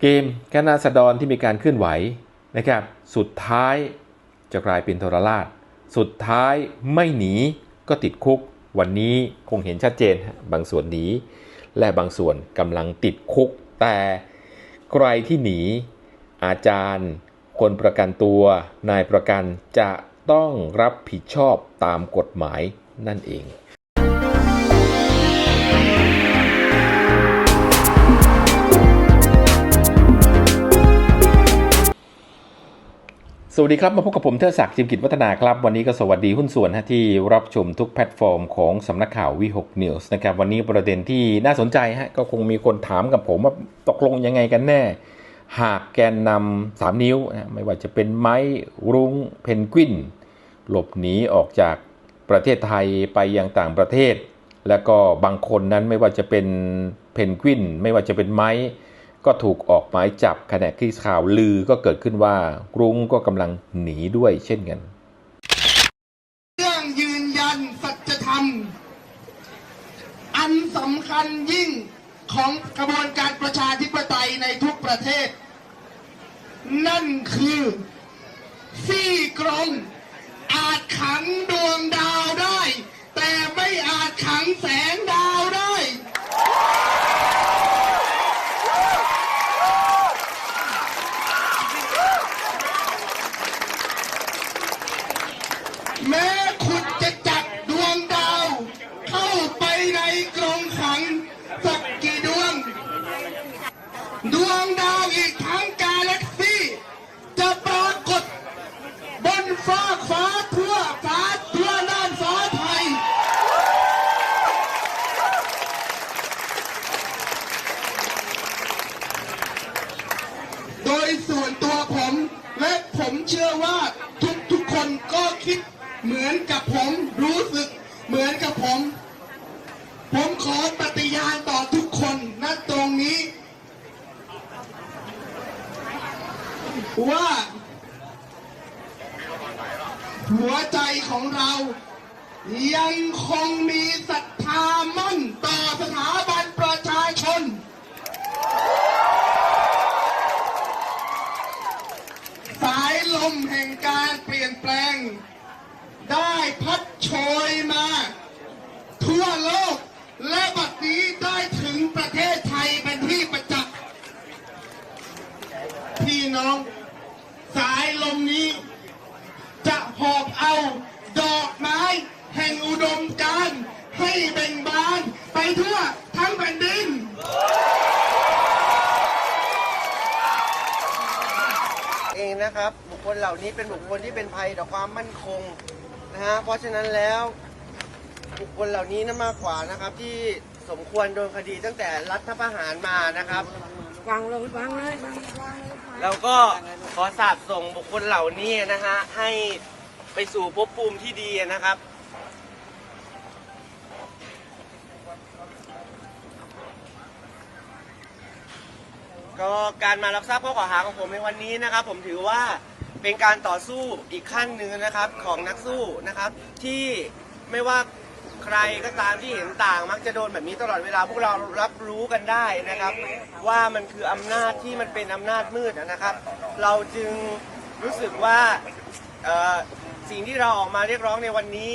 เกมคณะสดรที่มีการเคลื่อนไหวนะครับ สุดท้ายจะกลายเป็นทรราช สุดท้ายไม่หนีก็ติดคุก วันนี้คงเห็นชัดเจน บางส่วนหนีและบางส่วนกำลังติดคุก แต่ใครที่หนี อาจารย์ คนประกันตัวนายประกันจะต้องรับผิดชอบตามกฎหมายนั่นเอง สวัสดีครับ มาพบกับผมเทอศักดิ์จิมกิจวัฒนาครับ วันนี้ก็สวัสดีหุ้นส่วนที่รับชมทุกแพลตฟอร์มของสำนักข่าววีหกนิวส์นะครับวันนี้ประเด็นที่น่าสนใจฮะก็คงมีคนถามกับผมว่าตกลงยังไงกันแน่ หากแกนนำสามนิ้วนะไม่ว่าจะเป็นไม้รุ้งเพนกวิน หลบหนีออกจากประเทศไทยไปยังต่างประเทศ แล้วก็บางคนนั้นไม่ว่าจะเป็นเพนกวิน ไม่ว่าจะเป็นไม้ ก็ถูกออกหมายจับขณะที่ข่าวลือก็เกิดขึ้นว่ากรุงก็กำลังหนีด้วยเช่นกันเรื่องยืนยันสัจธรรม อันสำคัญยิ่งของกระบวนการประชาธิปไตยในทุกประเทศ นั่นคือซี่กรงอาจขังดวงดาวได้ แต่ไม่อาจขังแสงดาวได้ ดวงดาวอีกทั้งกาแล็กซี่จะปรากฏบนฟ้าฟ้าทั่วฟ้าทั่วน่านฟ้าไทย โดยส่วนตัวผมและผมเชื่อว่าทุกทุกๆคนก็คิดเหมือนกับผมรู้สึกเหมือนกับผม ผมขอปฏิญาณต่อทุกคนณตรงนี้ ว่า หัวใจของเรา ยังคงมีศรัทธามั่นต่อสถาบันประชาชน สายลมแห่งการเปลี่ยนแปลง ได้พัดโชยมา ครับบุคคลเหล่านี้เป็นบุคคลที่เป็นภัยต่อความมั่นคงนะฮะเพราะฉะนั้นแล้วบุคคลเหล่านี้นั่นมากกว่านะครับ ที่สมควรโดนคดีตั้งแต่รัฐประหารมานะครับฟังเลยฟังเลยฟังฟังเลยฟังเราก็ขอสาบส่งบุคคลเหล่านี้นะฮะให้ไปสู่ภพภูมิที่ดีนะครับ ก็การมารับทราบข้อกล่าวหาของผมในวันนี้นะครับ ผมถือว่า เป็นการต่อสู้อีกขั้นหนึ่งนะครับของนักสู้นะครับ ที่ไม่ว่าใครก็ตามที่เห็นต่างมักจะโดนแบบนี้ตลอดเวลาพวกเรารับรู้กันได้นะครับ ว่ามันคืออำนาจที่มันเป็นอำนาจมืดนะครับ เราจึงรู้สึกว่าสิ่งที่เราออกมาเรียกร้องในวันนี้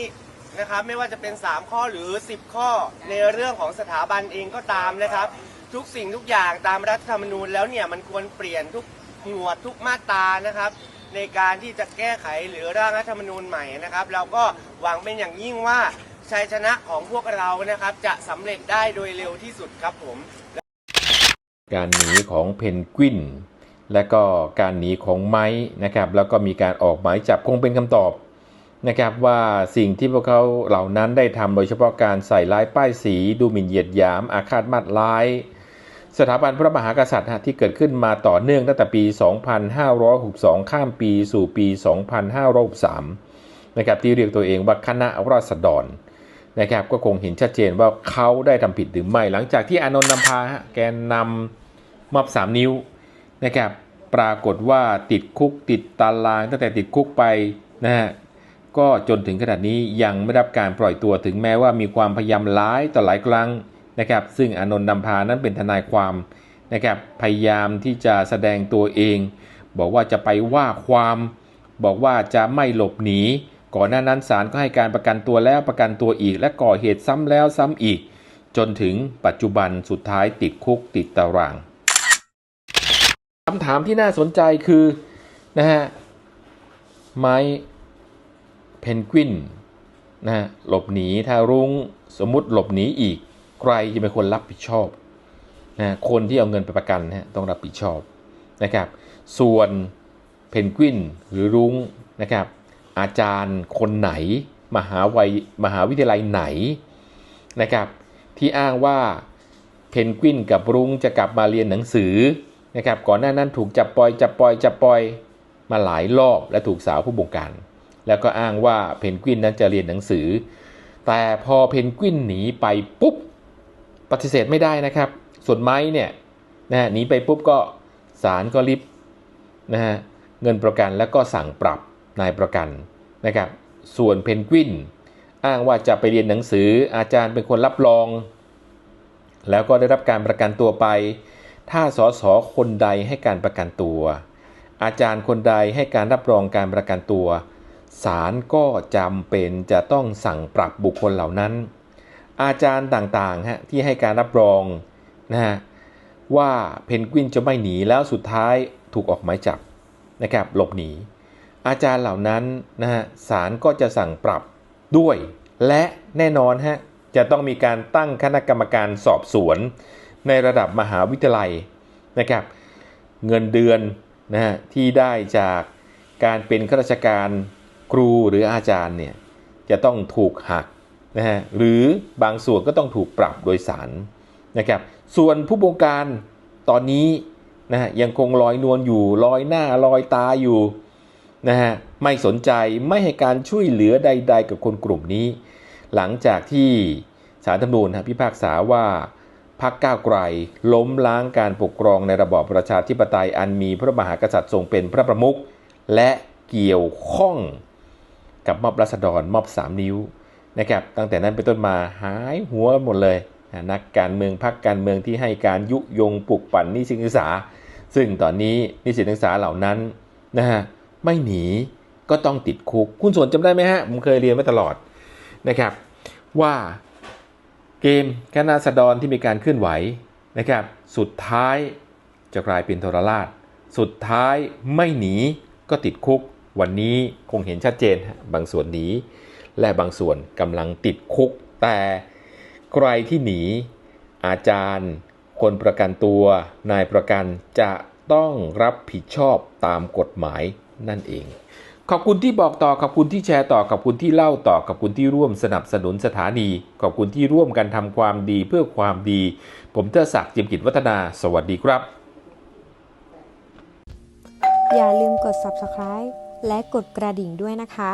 นะครับ ไม่ว่าจะเป็น 3 ข้อหรือ 10 ข้อในเรื่องของสถาบันเองก็ตามนะครับ ทุกสิ่งทุกอย่างตามรัฐธรรมนูญแล้วเนี่ยมันควรเปลี่ยนทุกหมวดทุกมาตรานะครับ ในการที่จะแก้ไขหรือร่างรัฐธรรมนูญใหม่นะครับ เราก็หวังเป็นอย่างยิ่งว่าชัยชนะของพวกเรานะครับ จะสำเร็จได้โดยเร็วที่สุดครับผม การหนีของเพนกวิน และก็การหนีของไม้นะครับ แล้วก็มีการออกหมายจับคงเป็นคำตอบนะครับว่าสิ่งที่พวกเขาเหล่านั้นได้ทำโดยเฉพาะการใส่ร้ายป้ายสี ดูหมิ่นเหยียดหยามอาฆาตมาดร้าย สถาบันพระมหากษัตริย์ที่เกิดขึ้นมาต่อเนื่องตั้งแต่ปี 2562 ข้ามปีสู่ปี 2563 นะครับที่เรียกตัวเองว่าคณะราษฎรนะครับก็คงเห็นชัดเจนว่าเขาได้ทำผิดหรือไม่ หลังจากที่อนนท์นำพาแกนนำมอบสามนิ้วนะครับปรากฏว่าติดคุกติดตาราง ตั้งแต่ติดคุกไปนะฮะก็จนถึงขนาดนี้ยังไม่รับการปล่อยตัวถึงแม้ว่ามีความพยายามหลายต่อหลายครั้ง นะครับซึ่งอานนท์นำพานั้นเป็นทนายความนะครับพยายามที่จะแสดงตัวเอง บอกว่าจะไปว่าความบอกว่าจะไม่หลบหนี ก่อนหน้านั้นศาลก็ให้การประกันตัวแล้วประกันตัวอีก และก่อเหตุซ้ำแล้วซ้ำอีก จนถึงปัจจุบันสุดท้ายติดคุกติดตารางคำถามที่น่าสนใจคือนะฮะไม้เพนกวินนะฮะหลบหนีถ้ารุ้งสมมุติหลบหนีอีก ใครจะเป็นคนรับผิดชอบนะคนที่เอาเงินไปประกันนะฮะต้องรับผิดชอบนะครับ ส่วนเพนกวินหรือรุ้งนะครับอาจารย์คนไหน มหาวัยมหาวิทยาลัยไหนนะครับที่อ้างว่าเพนกวินกับรุ้งจะกลับมาเรียนหนังสือนะครับก่อนหน้านั้นถูกจับปล่อยจับปล่อยจับปล่อยมาหลายรอบและถูกสาวผู้บงการ แล้วก็อ้างว่าเพนกวินนั้นจะเรียนหนังสือ แต่พอเพนกวินหนีไปปุ๊บ ปฏิเสธไม่ได้นะครับ ส่วนไม้เนี่ยนะฮะหนีไปปุ๊บก็ศาลก็ริบนะฮะเงินประกันแล้วก็สั่งปรับนายประกันนะครับ ส่วนเพนกวินอ้างว่าจะไปเรียนหนังสืออาจารย์เป็นคนรับรอง แล้วก็ได้รับการประกันตัวไป ถ้าสสคนใดให้การประกันตัว อาจารย์คนใดให้การรับรองการประกันตัวศาลก็จำเป็นจะต้องสั่งปรับบุคคลเหล่านั้น อาจารย์ต่างๆฮะที่ให้การรับรองนะฮะว่าเพนกวินจะไม่หนีแล้วสุดท้ายถูกออกหมายจับนะครับหลบหนี อาจารย์เหล่านั้นนะฮะศาลก็จะสั่งปรับด้วย และแน่นอนฮะจะต้องมีการตั้งคณะกรรมการสอบสวน ในระดับมหาวิทยาลัยนะครับเงินเดือนนะฮะที่ได้จากการเป็นข้าราชการครูหรืออาจารย์เนี่ยจะต้องถูกหัก นะฮะหรือบางส่วนก็ต้องถูกปรับโดยสารนะครับส่วนผู้บงการตอนนี้นะฮะยังคงลอยนวลอยู่ลอยหน้าลอยตาอยู่นะฮะไม่สนใจไม่ให้การช่วยเหลือใด ๆ กับคนกลุ่มนี้ หลังจากที่ศาลธรรมนูญนพิพากษาว่าพรรคก้าวไกลล้มล้างการปกครองในระบอบประชาธิปไตยอันมีพระมหากษัตริย์ทรงเป็นพระประมุขและเกี่ยวข้องกับมอบรัษฎรมอบสามนิ้ว นะครับตั้งแต่นั้นเป็นต้นมาหายหัวหมดเลยนักการเมืองพรรคการเมืองที่ให้การยุยงปลุกปั่นนิสิตนักศึกษา ซึ่งตอนนี้นิสิตนักศึกษาเหล่านั้นนะฮะไม่หนีก็ต้องติดคุก คุณส่วนจำได้ไหมฮะผมเคยเรียนมาตลอดนะครับ ว่าเกมคณะสดรที่มีการเคลื่อนไหวนะครับ สุดท้ายจะกลายเป็นทรราช สุดท้ายไม่หนีก็ติดคุกวันนี้คงเห็นชัดเจนบางส่วนหนี และบางส่วนกำลังติดคุก แต่ใครที่หนี อาจารย์ คนประกันตัว นายประกันจะต้องรับผิดชอบตามกฎหมายนั่นเอง ขอบคุณที่บอกต่อ ขอบคุณที่แชร์ต่อ ขอบคุณที่เล่าต่อ ขอบคุณที่ร่วมสนับสนุนสถานี ขอบคุณที่ร่วมกันทำความดีเพื่อความดี ผมเทอศักดิ์จิมกิจวัฒนา สวัสดีครับ อย่าลืมกด subscribe และกดกระดิ่งด้วยนะคะ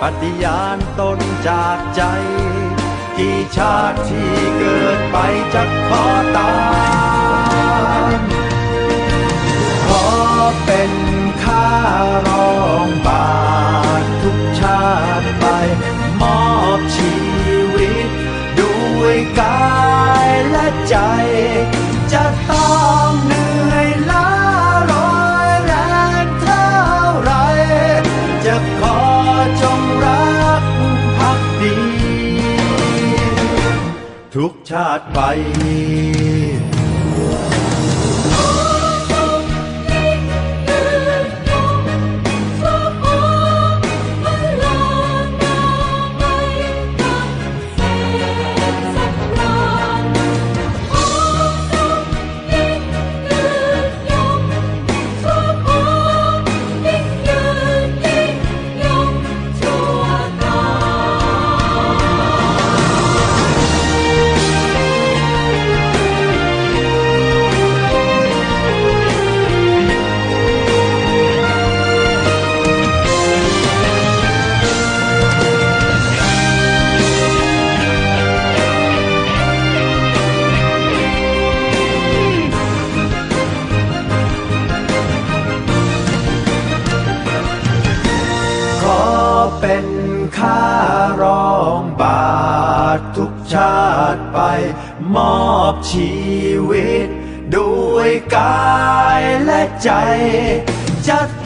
ปฏิญาณตนจากใจที่ชาติที่เกิดไปจะขอตามขอเป็นข้ารอง ชาติไป ชาติไป มอบชีวิต ด้วยกายและใจจะต